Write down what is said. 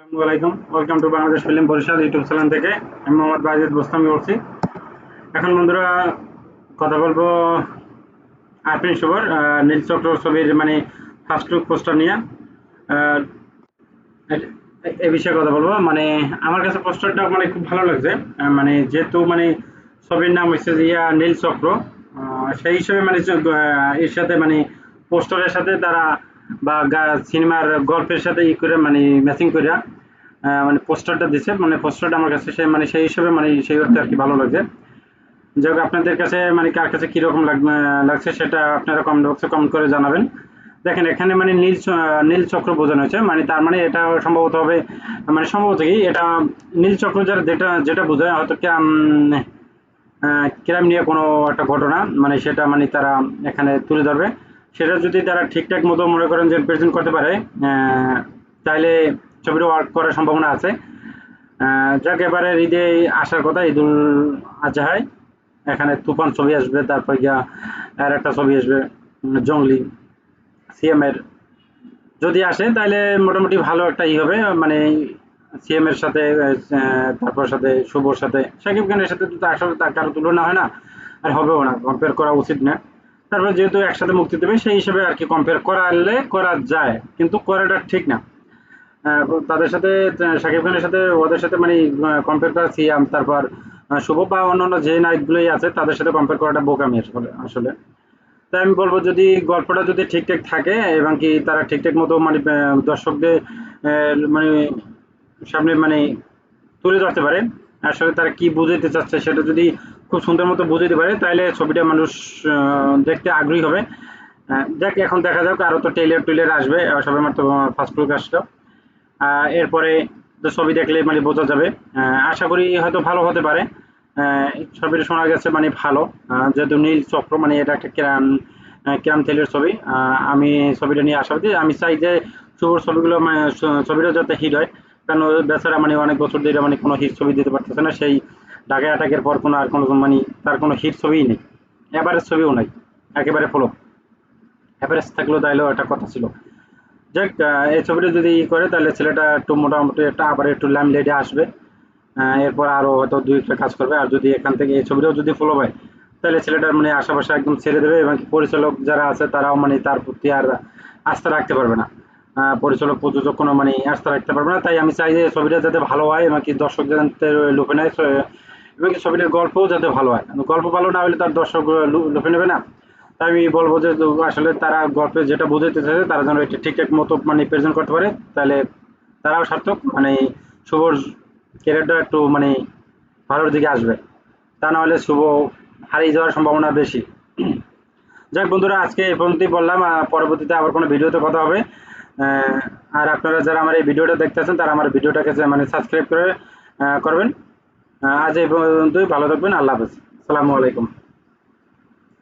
আসসালামু আলাইকুম। Welcome to Bangladesh film পরিষদ ইউটিউব চ্যানেল থেকে। আমি মোহাম্মদ বাজিদ বোস্তামি বলছি। এখন বন্ধুরা, কথা বলব আরপিন শুভর নীল চক্র ছবির মানে ফার্স্ট লুক পোস্টার নিয়ে। এ- বিষয়ে কথা বলব। মানে আমার কাছে পোস্টারটা মানে খুব ভালো লাগছে। মানে যেহেতু মানে ছবির নাম হচ্ছে ইয়া নীল চক্র। সেই হিসেবে মানে এর সাথে মানে পোস্টারের সাথে তারা বা সিনেমার গল্পের সাথে ই করে মানে ম্যাচিং করে মানে পোস্টারটা দিছে। মানে পোস্টারটা আমার কাছে সে মানে সেই হিসেবে মানে সেই অর্থে আর কি ভালো লাগছে। যাই হোক, আপনাদের কাছে মানে কার কাছে কীরকম লাগছে সেটা আপনারা কমেন্ট বক্সে কমেন্ট করে জানাবেন। দেখেন, এখানে মানে নীল নীল চক্র বোঝানো হয়েছে। মানে তার মানে এটা সম্ভবত হবে মানে সম্ভবত কি, এটা নীল চক্র যারা যেটা যেটা বোঝায়, হয়তো ক্যাম নিয়ে কোনো একটা ঘটনা মানে সেটা মানে তারা এখানে তুলে ধরবে। সেটা যদি তারা ঠিকঠাক মতো মনে করেন যে প্রেজেন্ট করতে পারে তাহলে ছবিটা ওয়ার্ক করার সম্ভাবনা আছে। যাক, এবারে ঈদে আসার কথা, ঈদুল আজহায়, এখানে তুফান ছবি আসবে, তারপর গিয়া আর একটা ছবি আসবে, জঙ্গলি সিএম এর। যদি আসে, তাহলে মোটামুটি ভালো একটা ই হবে মানে সিএম এর সাথে তারপর সাথে শুভর সাথে সাকিব খানের সাথে তো আসলে তার কারও তুলনা হয় না, আর হবেও না কম্পেয়ার করা উচিত না। তারপর যেহেতু একসাথে মুক্তি দেবে, সেই হিসেবে আর কি কম্পেয়ার করালে করা যায়, কিন্তু করাটা ঠিক না। তাদের সাথে শাকিব খানের সাথে, ওদের সাথে মানে কম্পেয়ার করা সিয়াম, তারপর শুভ বা অন্যান্য যে নায়কগুলোই আছে, তাদের সাথে কম্পেয়ার করাটা বোকামি আসলে আসলে। তাই আমি বলব যদি গল্পটা যদি ঠিকঠাক থাকে, এবং কি তারা ঠিকঠাক মতো মানে দর্শকদের মানে সামনে মানে তুলে ধরতে পারে, আসলে তারা কি বুঝাইতে চাচ্ছে সেটা যদি খুব সুন্দর মতো বুঝে দিতে পারে। তাহলে ছবিটা মানুষ দেখতে আগ্রহী হবে। দেখ এখন দেখা যাক আরও তো টেইলার টুইলার আসবে। আহ, সবে মাত্র ফার্স্ট লুক আসলো। এরপরে তো ছবি দেখলে মানে বোঝা যাবে। আশা করি হয়তো ভালো হতে পারে। ছবিটা শোনা গেছে মানে ভালো। যেহেতু নীল চক্র মানে এটা একটা ক্রাম ক্রাম থ্রিলার ছবি। আমি ছবিটা নিয়ে আশাবাদী। আমি চাই যে শুভর ছবিগুলো মানে ছবিটা যাতে হিট হয়। কারণ বেচারা মানে অনেক বছর ধরে মানে কোনো হিট ছবি দিতে পারতেছে না। সেই ঢাকা অ্যাটাকের পর কোনো আর কোনো মানে তার কোনো হিট ছবিই নেই। এভারেজ ছবিও নাই। একেবারে ফলো এভারেজ থাকলেও তাইলেও একটা কথা ছিল। যাক এই ছবিটা যদি ই করে তাহলে ছেলেটা একটু মোটামুটি একটা আবার একটু ল্যাম লেডে আসবে এরপর আরও হয়তো দুই একটা কাজ করবে। আর যদি এখান থেকে এই ছবিটাও যদি ফলো হয় তাহলে ছেলেটার মানে আশেপাশে একদম ছেড়ে দেবে এবং পরিচালক যারা আছে, তারাও মানে তার প্রতি আর আস্থা রাখতে পারবে না। পরিচালক, প্রযোজক কোনো মানে আস্থা রাখতে পারবে না। তাই আমি চাই যে ছবিটা যাতে ভালো হয় এবং কি দর্শক যাতে লুপে নেয়। এবং ছবিটার গল্পও যাতে ভালো হয় গল্প ভালো না হলে তার দর্শক লু- লুপে নেবে না। তাই আমি বলব যে আসলে তারা গল্পে যেটা বোঝাতে চাইছে তারা যেন এটা ঠিকঠাক মতো মানে প্রেজেন্ট করতে পারে। তাহলে তারাও সার্থক। মানে শুভর ক্যারিয়ারটা একটু মানে ভালোর দিকে আসবে। তা নাহলে শুভ হারিয়ে যাওয়ার সম্ভাবনা বেশি। যাক বন্ধুরা, আজকে এই পর্যন্তই বললাম। পরবর্তীতে আবার কোনো ভিডিওতে কথা হবে। আর আপনারা যারা আমার এই ভিডিওটা দেখতেছেন তারা আমার ভিডিওটাকে মানে সাবস্ক্রাইব করে করবেন। আজ এই পর্যন্তই। ভালো থাকবেন। আল্লাহ হাফেজ। সালামু আলাইকুম।